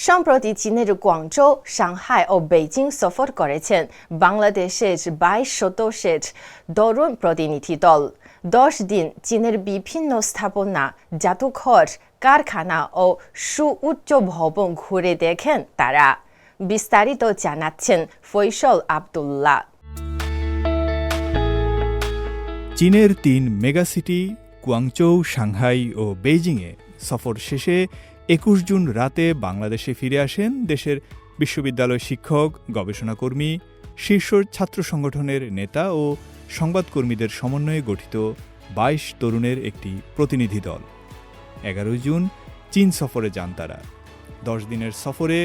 সম্প্রতি চীনের Guangzhou Shanghai ও Beijing সফর করেছেন বাংলাদেশের বাইশ সদস্যের তরুণ প্রতিনিধি দল দশ দিন চীনের বিভিন্ন স্থাপনা জাদুঘর কারখানা ও সুউচ্চ ভবন ঘুরে দেখেন তারা বিস্তারিত জানাচ্ছেন ফৈসল আবদুল্লাহ চীনের তিন মেগাসিটি কুয়াংচৌ, সাংহাই ও বেইজিংয়ে সফর শেষে একুশ জুন রাতে বাংলাদেশে ফিরে আসেন দেশের বিশ্ববিদ্যালয় শিক্ষক, গবেষণাকর্মী, শীর্ষ ছাত্র সংগঠনের নেতা ও সংবাদকর্মীদের সমন্বয়ে গঠিত বাইশ তরুণের একটি প্রতিনিধি দল। এগারোই জুন চীন সফরে যান তারা। দশ দিনের সফরে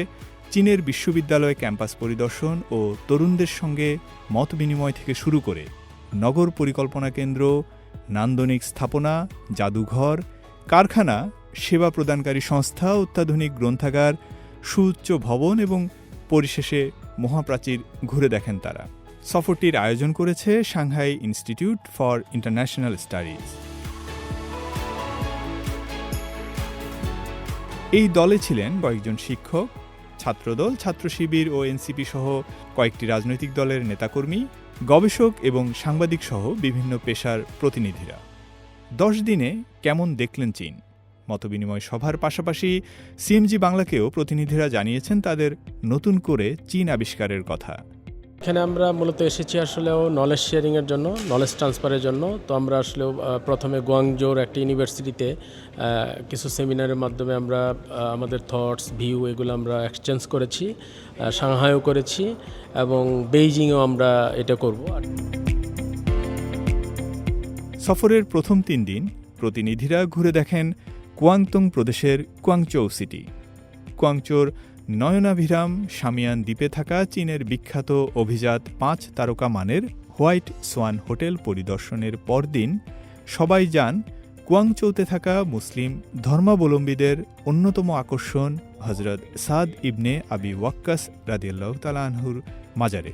চীনের বিশ্ববিদ্যালয় ক্যাম্পাস পরিদর্শন ও তরুণদের সঙ্গে মত বিনিময় থেকে শুরু করে নগর পরিকল্পনা কেন্দ্র, নান্দনিক স্থাপনা, জাদুঘর, কারখানা সেবা প্রদানকারী সংস্থা, অত্যাধুনিক গ্রন্থাগার, সুউচ্চ ভবন এবং পরিশেষে মহাপ্রাচীর ঘুরে দেখেন তারা। সফরটির আয়োজন করেছে Shanghai institute for international studies. এই দলে ছিলেন কয়েকজন শিক্ষক, ছাত্রদল ছাত্র শিবির ও এনসিপি সহ কয়েকটি রাজনৈতিক দলের নেতাকর্মী, গবেষক এবং সাংবাদিক সহ বিভিন্ন পেশার প্রতিনিধিরা। দশ দিনে কেমন দেখলেন চীন? মতবিনিময় সভার পাশাপাশি সিএমজি বাংলাকেও প্রতিনিধিরা জানিয়েছেন তাদের নতুন করে চীন আবিষ্কারের কথা। এখানে আমরা মূলত এসেছি আসলেও নলেজ শেয়ারিংয়ের জন্য নলেজ ট্রান্সফারের জন্য। তো আমরা আসলেও প্রথমে গোয়াংজোর একটা ইউনিভার্সিটিতে কিছু সেমিনারের মাধ্যমে আমরা আমাদের থটস ভিউ এগুলো আমরা এক্সচেঞ্জ করেছি সাংহাইও করেছি এবং বেইজিংয়েও আমরা এটা করব। সফরের প্রথম তিন দিন প্রতিনিধিরা ঘুরে দেখেন কুয়াংতং প্রদেশের কুয়াংচৌ সিটি। কুয়াংচোর নয়নাভিরাম শামিয়ান দ্বীপে থাকা চীনের বিখ্যাত অভিজাত পাঁচ তারকা মানের হোয়াইট সোয়ান হোটেল পরিদর্শনের পরদিন সবাই যান কুয়াংচৌতে থাকা মুসলিম ধর্মাবলম্বীদের অন্যতম আকর্ষণ হজরত সাদ ইবনে আবি ওয়াক্কাস রাদিয়াল্লাহ তালানহুর মাজারে।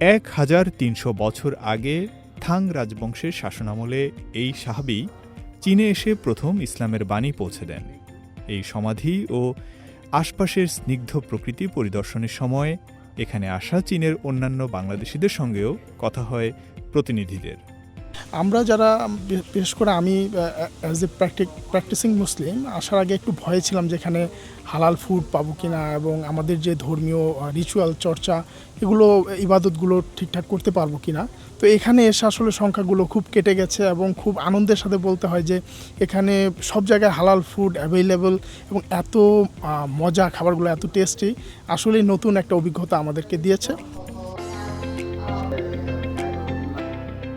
এক হাজার তিনশো বছর আগে থাং রাজবংশের শাসনামলে এই সাহাবি চীনে এসে প্রথম ইসলামের বাণী পৌঁছে দেন। এই সমাধি ও আশপাশের স্নিগ্ধ প্রকৃতি পরিদর্শনের সময় এখানে আসা চীনের অন্যান্য বাংলাদেশিদের সঙ্গেও কথা হয় প্রতিনিধিদের। আমরা যারা বিশেষ করে আমি অ্যাজ এ প্র্যাকটিক প্র্যাকটিসিং মুসলিম আসার আগে একটু ভয়ে ছিলাম যেখানে হালাল ফুড পাবো কিনা এবং আমাদের যে ধর্মীয় রিচুয়াল চর্চা, এগুলো, ইবাদতগুলো ঠিকঠাক করতে পারব কিনা। তো এখানে এসে আসলে সংখ্যাগুলো খুব কেটে গেছে এবং খুব আনন্দের সাথে বলতে হয় যে এখানে সব জায়গায় হালাল ফুড অ্যাভেলেবল এবং এত মজা, খাবারগুলো এত টেস্টি আসলেই নতুন একটা অভিজ্ঞতা আমাদেরকে দিয়েছে।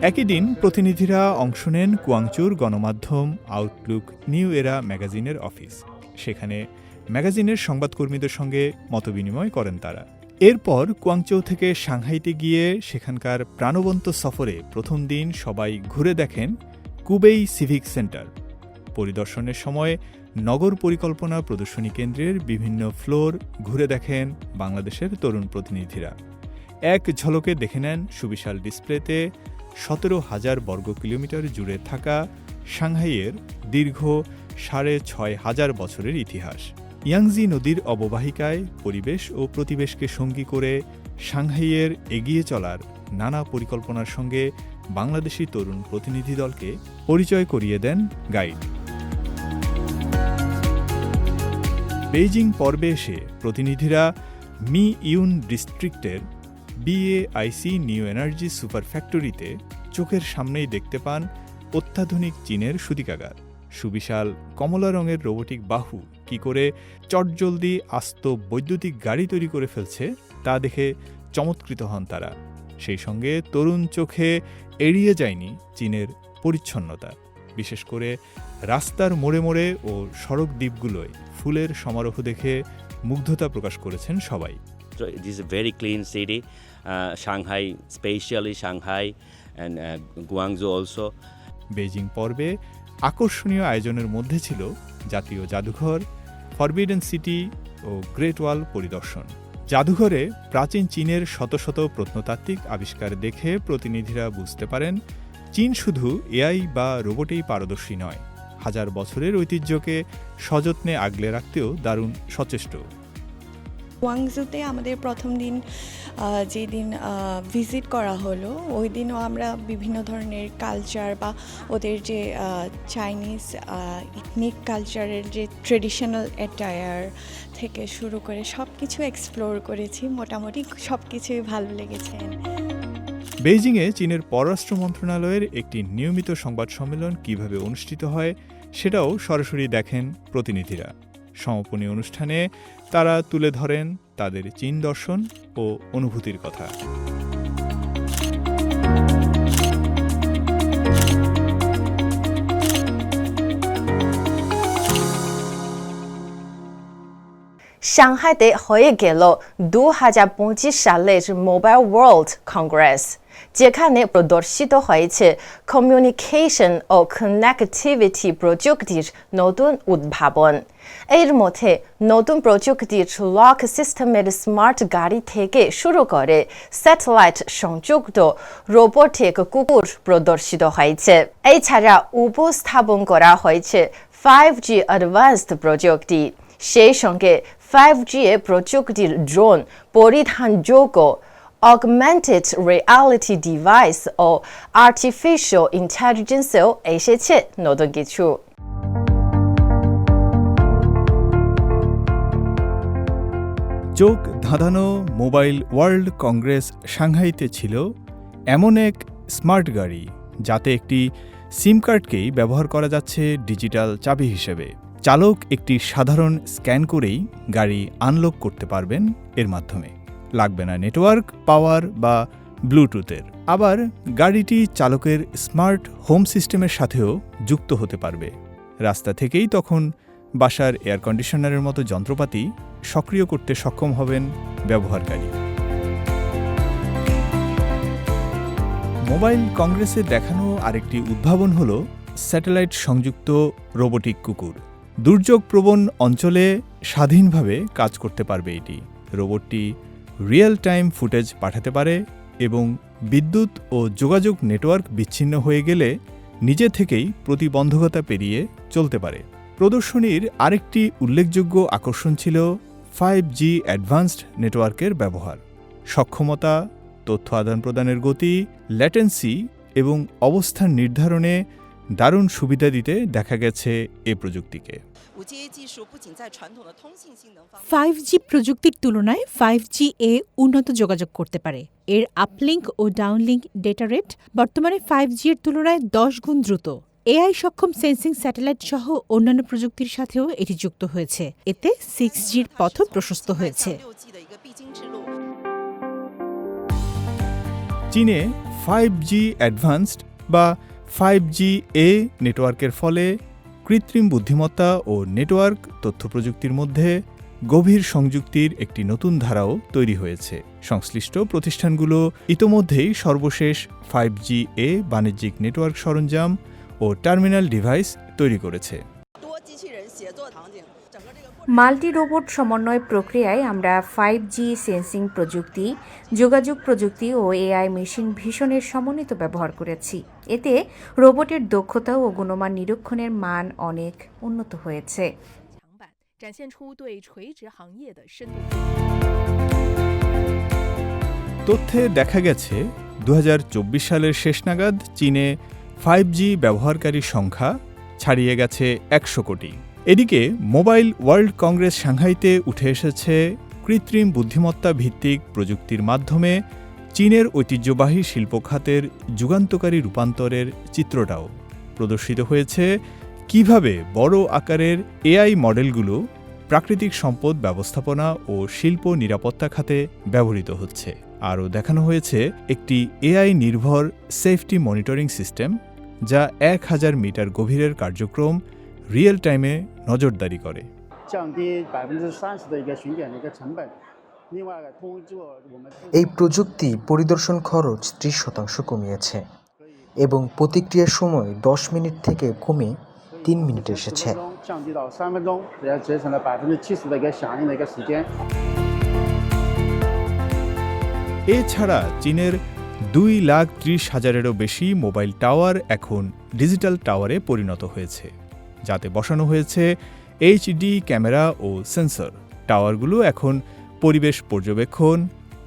একই দিন প্রতিনিধিরা অংশ নেন কুয়াংচুর গণমাধ্যম আউটলুক নিউ এরা ম্যাগাজিনের অফিস। সেখানে ম্যাগাজিনের সংবাদকর্মীদের সঙ্গে মতবিনিময় করেন তারা। এরপর কুয়াংচৌ থেকে সাংহাইতে গিয়ে সেখানকার প্রাণবন্ত সফরে প্রথম দিন সবাই ঘুরে দেখেন কুবেই সিভিক সেন্টার। পরিদর্শনের সময় নগর পরিকল্পনা প্রদর্শনী কেন্দ্রের বিভিন্ন ফ্লোর ঘুরে দেখেন বাংলাদেশের তরুণ প্রতিনিধিরা। এক ঝলকে দেখে নেন সুবিশাল ডিসপ্লেতে সতেরো হাজার বর্গ কিলোমিটার জুড়ে থাকা সাংহাইয়ের দীর্ঘ সাড়ে ছয় হাজার বছরের ইতিহাস। ইয়াংজি নদীর অববাহিকায় পরিবেশ ও প্রতিবেশকে সঙ্গী করে সাংহাইয়ের এগিয়ে চলার নানা পরিকল্পনার সঙ্গে বাংলাদেশি তরুণ প্রতিনিধি দলকে পরিচয় করিয়ে দেন গাইড। বেইজিং পর্বে এসে প্রতিনিধিরা মি ইউন ডিস্ট্রিক্টের বিএআইসি নিউ এনার্জি সুপার ফ্যাক্টরিতে চোখের সামনেই দেখতে পান অত্যাধুনিক চীনের সুতিকাগার সুবিশাল কমলা রঙের রোবোটিক বাহু কি করে চটজলদি আস্ত বৈদ্যুতিক গাড়ি তৈরি করে ফেলছে তা দেখে চমৎকৃত হন তারা। সেই সঙ্গে তরুণ চোখে এড়িয়ে যায়নি চীনের পরিচ্ছন্নতা। বিশেষ করে রাস্তার মোড়ে মোড়ে ও সড়ক দ্বীপগুলোয় ফুলের সমারোহ দেখে মুগ্ধতা প্রকাশ করেছেন সবাই। It is a very clean city. Uh, Shanghai, especially Shanghai and uh, Guangzhou also. Beijing পর্বে আকর্ষণীয় আয়োজনের মধ্যে ছিল জাতীয় জাদুঘর ফরবিডেন সিটি ও গ্রেট ওয়াল পরিদর্শন জাদুঘরে প্রাচীন চীনের শত শত প্রত্নতাত্ত্বিক আবিষ্কার দেখে প্রতিনিধিরা বুঝতে পারেন চীন শুধু এআই বা রোবটেই পারদর্শী নয় হাজার বছরের ঐতিহ্যকে সযত্নে আগলে রাখতেও দারুণ সচেষ্ট ওয়াংজুতে আমাদের প্রথম দিন যেদিন ভিজিট করা হলো, ওই দিনও আমরা বিভিন্ন ধরনের কালচার বা ওদের যে চাইনিজ ইথনিক কালচারের যে ট্রেডিশনাল অ্যাটায়ার থেকে শুরু করে সব কিছু এক্সপ্লোর করেছি। মোটামুটি সব কিছুই ভালো লেগেছে। বেইজিংয়ে চীনের পররাষ্ট্র মন্ত্রণালয়ের একটি নিয়মিত সংবাদ সম্মেলন কীভাবে অনুষ্ঠিত হয়, সেটাও সরাসরি দেখেন প্রতিনিধিরা। সমাপনী অনুষ্ঠানে তারা তুলে ধরেন তাদের চীন দর্শন ও অনুভূতির কথা। সাংহাইতে হয়ে গেল দু হাজার পঁচিশ সালের মোবাইল ওয়ার্ল্ড কংগ্রেস। যেখানে প্রদর্শিত হয়েছে কমিউনিকেশন ও কানেক্টিভিটি প্রযুক্তির নতুন উদ্ভাবন। এর মধ্যে নতুন প্রযুক্তির লক সিস্টেমের স্মার্ট গাড়ি থেকে শুরু করে স্যাটেলাইট সংযুক্ত রোবোটিক কুকুর প্রদর্শিত হয়েছে। এছাড়া উপস্থাপন করা হয়েছে ফাইভ জি অ্যাডভান্সড প্রযুক্তি। সেই সঙ্গে ফাইভ জি এ প্রযুক্তির ড্রোন পরিধানযোগ্য অগমেন্টেড রিয়ালিটি ডিভাইস ও আর্টিফিশিয়াল ইন্টেলিজেন্সেও এসেছে নতুন কিছু চোখ ধাঁধানো মোবাইল ওয়ার্ল্ড কংগ্রেস সাংহাইতে ছিল এমন এক স্মার্ট গাড়ি, যাতে একটি সিম কার্ডকেই ব্যবহার করা যাচ্ছে ডিজিটাল চাবি হিসেবে। চালক একটি সাধারণ স্ক্যান করেই গাড়ি আনলক করতে পারবেন এর মাধ্যমে। লাগবে না, নেটওয়ার্ক, পাওয়ার বা ব্লুটুথের। আবার গাড়িটি চালকের স্মার্ট হোম সিস্টেমের সাথেও যুক্ত হতে পারবে। রাস্তা থেকেই তখন বাসার এয়ার কন্ডিশনারের মতো যন্ত্রপাতি সক্রিয় করতে সক্ষম হবেন ব্যবহারকারী। মোবাইল কংগ্রেসে দেখানো আরেকটি উদ্ভাবন হল স্যাটেলাইট সংযুক্ত রোবোটিক কুকুর। দুর্যোগপ্রবণ অঞ্চলে স্বাধীনভাবে কাজ করতে পারবে এটি। রোবটটি রিয়েল টাইম ফুটেজ পাঠাতে পারে এবং বিদ্যুৎ ও যোগাযোগ নেটওয়ার্ক বিচ্ছিন্ন হয়ে গেলে নিজে থেকেই প্রতিবন্ধকতা পেরিয়ে চলতে পারে। প্রদর্শনীর আরেকটি উল্লেখযোগ্য আকর্ষণ ছিল ফাইভ জি অ্যাডভান্সড নেটওয়ার্কের ব্যবহার। সক্ষমতা, তথ্য আদান প্রদানের গতি ল্যাটেন্সি এবং অবস্থান নির্ধারণে দারুণ সুবিধা দিতে দেখা গেছে এ প্রযুক্তিকে। ফাইভ জি প্রযুক্তির তুলনায় ফাইভ জি এ উন্নত যোগাযোগ করতে পারে। এর আপলিঙ্ক ও ডাউনলিঙ্ক ডেটা রেট বর্তমানে ফাইভ জি এর তুলনায় দশ গুণ দ্রুত। এআই সক্ষম সেন্সিং স্যাটেলাইট সহ অন্যান্য প্রযুক্তির সাথেও এটি যুক্ত হয়েছে। এতে সিক্স জির পথ প্রশস্ত হয়েছে। চীনে ফাইভ জি অ্যাডভান্সড বা ফাইভ জি এ নেটওয়ার্কের ফলে কৃত্রিম বুদ্ধিমত্তা ও নেটওয়ার্ক তথ্য প্রযুক্তির মধ্যে গভীর সংযুক্তির একটি নতুন ধারাও তৈরি হয়েছে। সংশ্লিষ্ট প্রতিষ্ঠানগুলো ইতোমধ্যেই সর্বশেষ ফাইভ জি এ বাণিজ্যিক নেটওয়ার্ক সরঞ্জাম ও টার্মিনাল ডিভাইস তৈরি করেছে। মাল্টি রোবট সমন্বয় প্রক্রিয়ায় আমরা ফাইভ জি সেন্সিং প্রযুক্তি, যোগাযোগ প্রযুক্তি ও এআই মেশিন ভীষণের সমন্বিত ব্যবহার করেছি। এতে রোবটের দক্ষতা ও গুণমান নিরীক্ষণের মান অনেক উন্নত হয়েছে। তথ্যে দেখা গেছে দু হাজার চব্বিশ সালের শেষ নাগাদ চীনে ফাইভ জি ব্যবহারকারীর সংখ্যা ছাড়িয়ে গেছে একশো কোটি। এদিকে মোবাইল ওয়ার্ল্ড কংগ্রেস সাংহাইতে উঠে এসেছে কৃত্রিম বুদ্ধিমত্তা ভিত্তিক প্রযুক্তির মাধ্যমে চীনের ঐতিহ্যবাহী শিল্প খাতের যুগান্তকারী রূপান্তরের চিত্রটাও। প্রদর্শিত হয়েছে কীভাবে বড় আকারের এআই মডেলগুলো প্রাকৃতিক সম্পদ ব্যবস্থাপনা ও শিল্প নিরাপত্তা খাতে ব্যবহৃত হচ্ছে। আরও দেখানো হয়েছে একটি এআই নির্ভর সেফটি মনিটরিং সিস্টেম, যা এক হাজার মিটার গভীরের কার্যক্রম রিয়েল টাইমে নজরদারি করে। এই প্রযুক্তি পরিদর্শন খরচ ত্রিশ শতাংশ কমিয়েছে এবং প্রতিক্রিয়ার সময় দশ মিনিট থেকে কমে তিন মিনিট এসেছে। এছাড়া চীনের দুই লাখ ত্রিশ হাজারেরও বেশি মোবাইল টাওয়ার এখন ডিজিটাল টাওয়ারে পরিণত হয়েছে। যাতে বসানো হয়েছে এইচডি ক্যামেরা ও সেন্সর। টাওয়ারগুলো এখন পরিবেশ পর্যবেক্ষণ,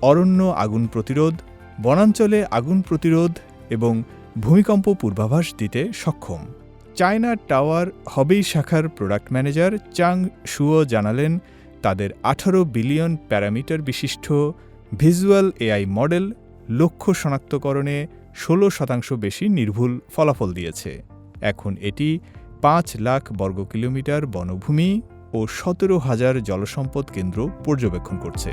অরণ্য আগুন প্রতিরোধ, বনাঞ্চলে আগুন প্রতিরোধ এবং ভূমিকম্প পূর্বাভাস দিতে সক্ষম। চায়না টাওয়ার হবেই শাখার প্রোডাক্ট ম্যানেজার চাং শুও জানালেন, তাদের আঠারো বিলিয়ন প্যারামিটার বিশিষ্ট ভিজুয়াল এআই মডেল লক্ষ্য শনাক্তকরণে ষোলো শতাংশ বেশি নির্ভুল ফলাফল দিয়েছে। এখন এটি পাঁচ লাখ বর্গ কিলোমিটার বনভূমি ও সতেরো হাজার জলসম্পদ কেন্দ্র পর্যবেক্ষণ করছে।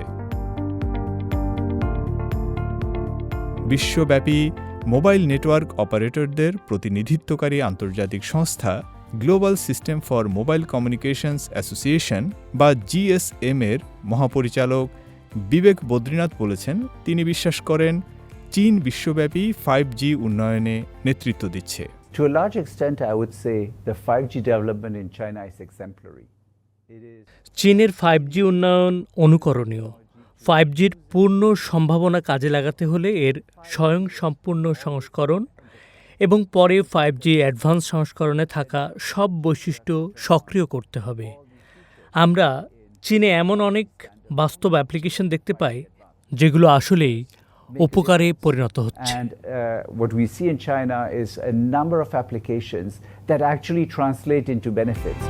বিশ্বব্যাপী মোবাইল নেটওয়ার্ক অপারেটরদের প্রতিনিধিত্বকারী আন্তর্জাতিক সংস্থা global system for mobile communications association বা জিএসএম এর মহাপরিচালক বিবেক বদ্রীনাথ বলেছেন, তিনি বিশ্বাস করেন, চীন বিশ্বব্যাপী ফাইভ জি উন্নয়নে নেতৃত্ব দিচ্ছে। To a large extent, I would say the 5G development in China is exemplary. চীনের ফাইভ জি উন্নয়ন অনুকরণীয় ফাইভ জির পূর্ণ সম্ভাবনা কাজে লাগাতে হলে এর স্বয়ং সম্পূর্ণ সংস্করণ এবং পরে ফাইভ জি অ্যাডভান্স সংস্করণে থাকা সব বৈশিষ্ট্য সক্রিয় করতে হবে আমরা চীনে এমন অনেক বাস্তব অ্যাপ্লিকেশন দেখতে পাই যেগুলো আসলেই উপকারে পরিণত হচ্ছে। And uh, what we see in China is a number of applications that actually translate into benefits.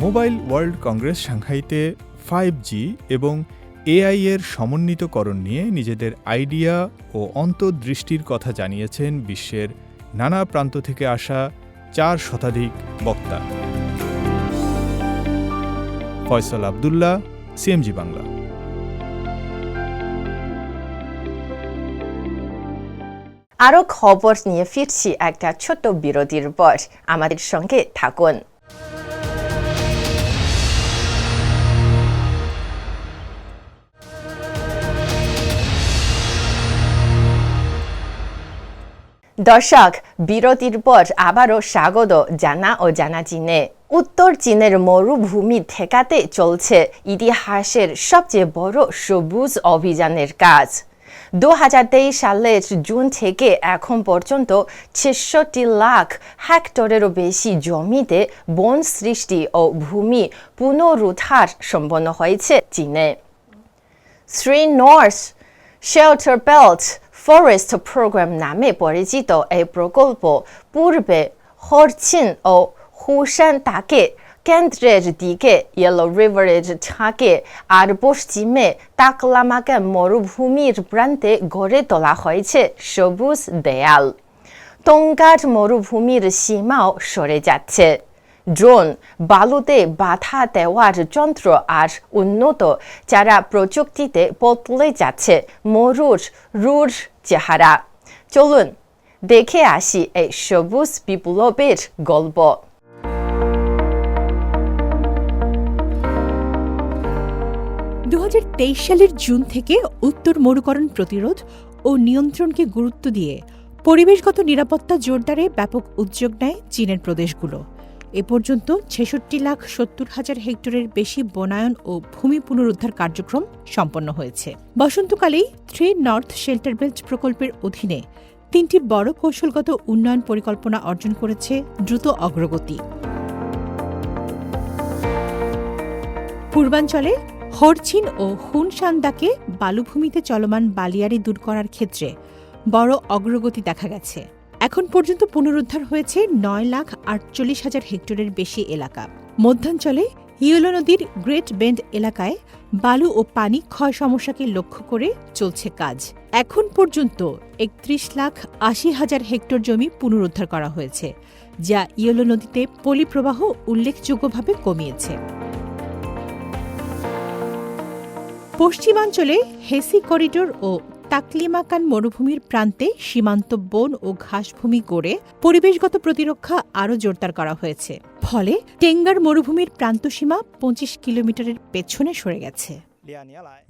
Mobile world congress সাংহাইতে five G এবং এআই এর সমন্বিতকরণ নিয়ে নিজেদের আইডিয়া ও অন্তর্দৃষ্টির কথা জানিয়েছেন বিশ্বের নানা প্রান্ত থেকে আসা চার শতাধিক বক্তা। ফয়সল আবদুল্লাহ সিএমজি বাংলা। আরও খবর নিয়ে ফিরছি একটা ছোট্ট বিরতির পর। আমাদের সঙ্গে থাকুন। দর্শক, বিরতির পর আবারও স্বাগত জানা ও জানা চীনে। উত্তর চীনের মরুভূমি ঠেকাতে চলছে ইতিহাসের সবচেয়ে বড় সবুজ অভিযানের কাজ। দু হাজার তেইশ সালের জুন থেকে এখন পর্যন্ত ছেষট্টি লাখ হেক্টরেরও বেশি জমিতে বন সৃষ্টি ও ভূমি পুনরুদ্ধার সম্পন্ন হয়েছে চীনে। Three north shelter belt forest programme নামে পরিচিত এই প্রকল্প পূর্বে হরচিন ও হুসান তাকে কেন্দ্রের দিকে ইয়েলো রিভারের থাকে আর পশ্চিমে তাকলামাকে মরুভূমির প্রান্তে গড়ে তোলা হয়েছে সবুজ দেয়াল। টঙ্গার মরুভূমির সীমাও সরে যাচ্ছে। ড্রোন বালুতে বাধা দেওয়ার যন্ত্র আর উন্নত যারা প্রযুক্তিতে বদলে যাচ্ছে মরুর রুর চেহারা। চলুন, দেখে আসি এই সবুজ বিপ্লবের গল্প। দু হাজার তেইশ সালের জুন থেকে উত্তর মরুকরণ প্রতিরোধ ও নিয়ন্ত্রণকে গুরুত্ব দিয়ে পরিবেশগত নিরাপত্তা জোরদারে ব্যাপক উদ্যোগ নেয় চীনের প্রদেশগুলো। এ পর্যন্ত ছেষট্টি লাখ সত্তর হাজার হেক্টরের বেশি বনায়ন ও ভূমি পুনরুদ্ধার কার্যক্রম সম্পন্ন হয়েছে। বসন্তকালেই থ্রি নর্থ শেল্টার বেল্ট প্রকল্পের অধীনে তিনটি বড় কৌশলগত উন্নয়ন পরিকল্পনা অর্জন করেছে দ্রুত অগ্রগতি। পূর্বাঞ্চলে হরচিন ও হুনসান্দাকে বালুভূমিতে চলমান বালিয়াড়ি দূর করার ক্ষেত্রে বড় অগ্রগতি দেখা গেছে। এখন পর্যন্ত পুনরুদ্ধার হয়েছে নয় লাখ আটচল্লিশ হাজার হেক্টরের বেশি এলাকা। মধ্যাঞ্চলে ইয়েলো নদীর গ্রেট বেন্ড এলাকায় বালু ও পানি ক্ষয় সমস্যাকে লক্ষ্য করে চলছে কাজ। এখন পর্যন্ত একত্রিশ লাখ আশি হাজার হেক্টর জমি পুনরুদ্ধার করা হয়েছে, যা ইয়েলো নদীতে পলিপ্রবাহ উল্লেখযোগ্যভাবে কমিয়েছে। পশ্চিমাঞ্চলে হেসি করিডোর ও তাকলিমাকান মরুভূমির প্রান্তে সীমান্ত বন ও ঘাসভূমি গড়ে পরিবেশগত প্রতিরক্ষা আরও জোরদার করা হয়েছে। ফলে টেঙ্গার মরুভূমির প্রান্তসীমা পঁচিশ কিলোমিটারের পেছনে সরে গেছে।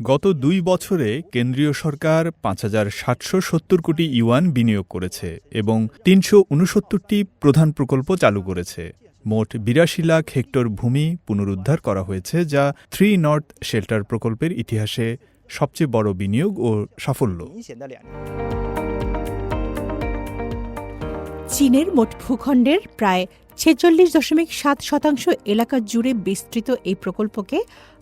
গত দুই বছরে কেন্দ্রীয় সরকার পাঁচ হাজার সাতশো সত্তর কোটি ইউয়ান বিনিয়োগ করেছে এবং তিনশো উনসত্তরটি প্রধান প্রকল্প চালু করেছে। মোট বিরাশি লাখ হেক্টর ভূমি পুনরুদ্ধার করা হয়েছে, যা থ্রি নর্থ শেল্টার প্রকল্পের ইতিহাসে সবচেয়ে বড় বিনিয়োগ ও সাফল্য। চীনের মোট ভূখণ্ডের প্রায় ছেচল্লিশ দশমিক সাত শতাংশ এলাকা জুড়ে বিস্তৃত এই প্রকল্পকে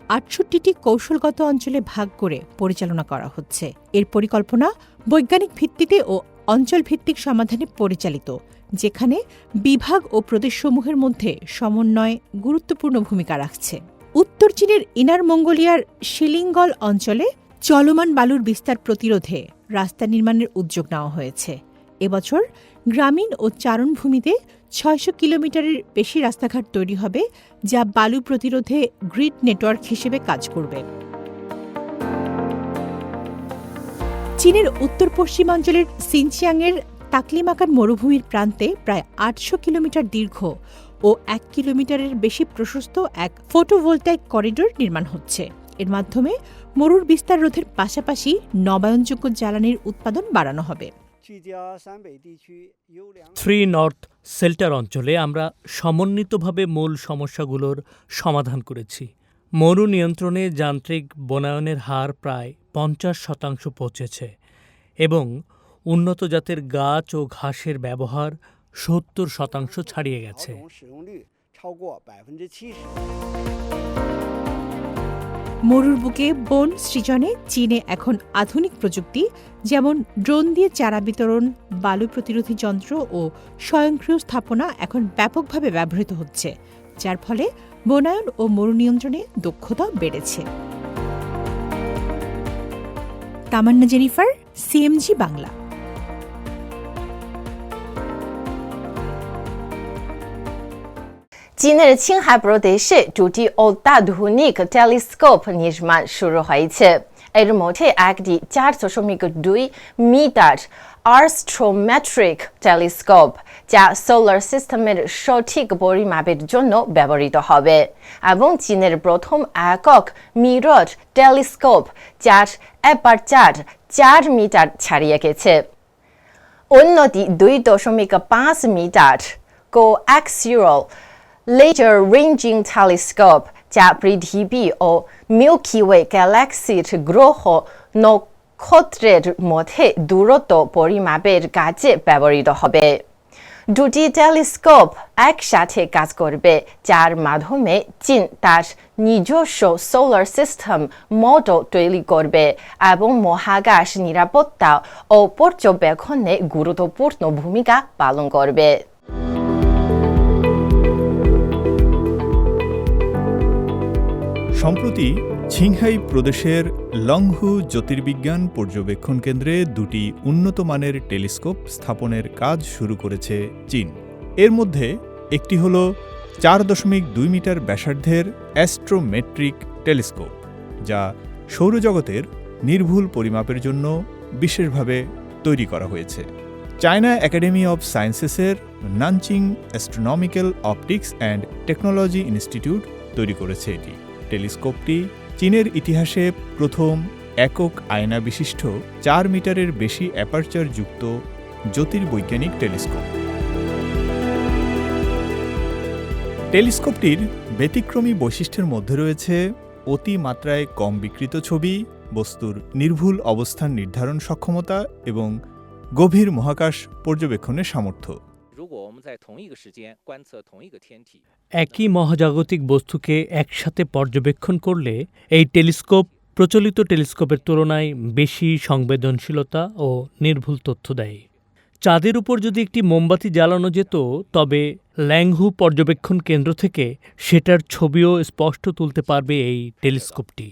আটষট্টিটি কৌশলগত অঞ্চলে ভাগ করে পরিচালনা করা হচ্ছে। এর পরিকল্পনা বৈজ্ঞানিক ভিত্তিতে ও অঞ্চল ভিত্তিক সমাধানে পরিচালিত। যেখানে বিভাগ ও প্রদেশসমূহের মধ্যে সমন্বয় গুরুত্বপূর্ণ ভূমিকা রাখছে। উত্তর চীনের ইনার মঙ্গোলিয়ার শিলিঙ্গল অঞ্চলে চলমান বালুর বিস্তার প্রতিরোধে রাস্তা নির্মাণের উদ্যোগ নেওয়া হয়েছে। এবছর গ্রামীণ ও চারণভূমিতে ছয়শো কিলোমিটারের বেশি রাস্তাঘাট তৈরি হবে, যা বালু প্রতিরোধে গ্রিড নেটওয়ার্ক হিসেবে কাজ করবে। চীনের উত্তর পশ্চিমাঞ্চলের সিনচিয়াংয়ের তাকলিমাকান মরুভূমির প্রান্তে প্রায় আটশো কিলোমিটার দীর্ঘ ও এক কিলোমিটারের বেশি প্রশস্ত এক ফটোভোল্টাইক করিডোর নির্মাণ হচ্ছে। এর মাধ্যমে মরুর বিস্তার রোধের পাশাপাশি নবায়নযোগ্য জ্বালানির উৎপাদন বাড়ানো হবে। থ্রি নর্থ সেল্টার অঞ্চলে আমরা সমন্বিতভাবে মূল সমস্যাগুলোর সমাধান করেছি। মরু নিয়ন্ত্রণে যান্ত্রিক বনায়নের হার প্রায় পঞ্চাশ শতাংশ পৌঁছেছে এবং উন্নত জাতের গাছ ও ঘাসের ব্যবহার সত্তর শতাংশ ছাড়িয়ে গেছে। মরুর বুকে বন সৃজনে চীনে এখন আধুনিক প্রযুক্তি, যেমন ড্রোন দিয়ে চারা বিতরণ, বালু প্রতিরোধী যন্ত্র ও স্বয়ংক্রিয় স্থাপনা এখন ব্যাপকভাবে ব্যবহৃত হচ্ছে, যার ফলে বনায়ন ও মরু নিয়ন্ত্রণে দক্ষতা বেড়েছে। Tamanna Jennifer, CMG Bangla. চীনের ছিংহাই প্রদেশে দুটি অত্যাধুনিক টেলিস্কোপ নির্মাণ শুরু হয়েছে এর মধ্যে একটি চার দশমিক দুই মিটার আর্স্ট্রোমেট্রিক টেলিস্কোপ যা সোলার সিস্টেমের সঠিক পরিমাপের জন্য ব্যবহৃত হবে। এবং চীনের প্রথম একক মিরর টেলিস্কোপ যার অ্যাপারচার চার মিটার ছাড়িয়ে গেছে। অন্যটি দুই দশমিক পাঁচ metre coaxial laser ranging telescope যা পৃথিবী ও মিল্কি ওয়ে গ্যালাক্সির গ্রহ নক্ষত্রের মধ্যে দূরত্ব পরিমাপের কাজে ব্যবহৃত হবে দুটি টেলিস্কোপ একসাথে কাজ করবে যার মাধ্যমে চীন তার নিজস্ব সোলার সিস্টেম মডেল তৈরি করবে এবং মহাকাশ নিরাপত্তা ও পর্যবেক্ষণে গুরুত্বপূর্ণ ভূমিকা পালন করবে সম্প্রতি ছিংহাই প্রদেশের লংহু জ্যোতির্বিজ্ঞান পর্যবেক্ষণ কেন্দ্রে দুটি উন্নত মানের টেলিস্কোপ স্থাপনের কাজ শুরু করেছে চীন। এর মধ্যে একটি হল চার দশমিক দুই মিটার ব্যাসার্ধের অ্যাস্ট্রোমেট্রিক টেলিস্কোপ, যা সৌরজগতের নির্ভুল পরিমাপের জন্য বিশেষভাবে তৈরি করা হয়েছে। China academy of সায়েন্সেসের Nanjing astronomical optics and technology institute তৈরি করেছে এটি। টেলিস্কোপটি চীনের ইতিহাসে প্রথম একক আয়না বিশিষ্ট চার মিটারের বেশি অ্যাপারচার যুক্ত জ্যোতির্বৈজ্ঞানিক টেলিস্কোপ। টেলিস্কোপটির ব্যতিক্রমী বৈশিষ্ট্যের মধ্যে রয়েছে অতিমাত্রায় কম বিকৃত ছবি, বস্তুর নির্ভুল অবস্থান নির্ধারণ সক্ষমতা এবং গভীর মহাকাশ পর্যবেক্ষণের সামর্থ্য। একই মহাজাগতিক বস্তুকে একসাথে পর্যবেক্ষণ করলে এই টেলিস্কোপ প্রচলিত টেলিস্কোপের তুলনায় বেশি সংবেদনশীলতা ও নির্ভুল তথ্য দেয়। চাঁদের উপর যদি একটি মোমবাতি জ্বালানো যেত তবে ল্যাংহু পর্যবেক্ষণ কেন্দ্র থেকে সেটার ছবিও স্পষ্ট তুলতে পারবে এই টেলিস্কোপটি।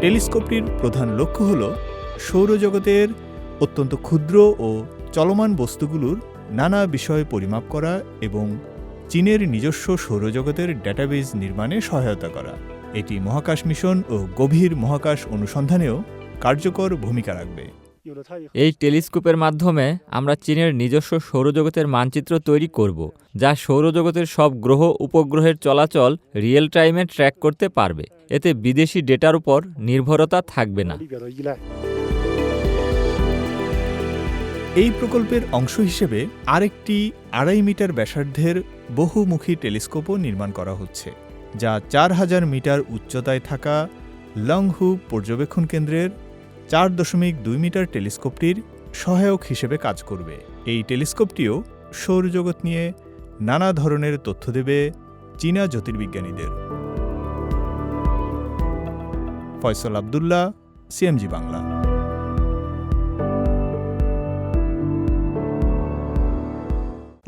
টেলিস্কোপটির প্রধান লক্ষ্য হল সৌরজগতের অত্যন্ত ক্ষুদ্র ও চলমান বস্তুগুলোর নানা বিষয় পরিমাপ করা এবং চীনের নিজস্ব সৌরজগতের ডেটাবেজ নির্মাণে সহায়তা করা। এটি মহাকাশ মিশন ও গভীর মহাকাশ অনুসন্ধানেও কার্যকর ভূমিকা রাখবে। এই টেলিস্কোপের মাধ্যমে আমরা চীনের নিজস্ব সৌরজগতের মানচিত্র তৈরি করব, যা সৌরজগতের সব গ্রহ উপগ্রহের চলাচল রিয়েল টাইমে ট্র্যাক করতে পারবে। এতে বিদেশি ডেটার উপর নির্ভরতা থাকবে না। এই প্রকল্পের অংশ হিসেবে আরেকটি আড়াই মিটার ব্যাসার্ধের বহুমুখী টেলিস্কোপও নির্মাণ করা হচ্ছে, যা চার হাজার মিটার উচ্চতায় থাকা লংহু পর্যবেক্ষণ কেন্দ্রের চার দশমিক দুই মিটার টেলিস্কোপটির সহায়ক হিসেবে কাজ করবে। এই টেলিস্কোপটিও সৌরজগৎ নিয়ে নানা ধরনের তথ্য দেবে চীনা জ্যোতির্বিজ্ঞানীদের। ফয়সল আবদুল্লাহ, সিএমজি বাংলা।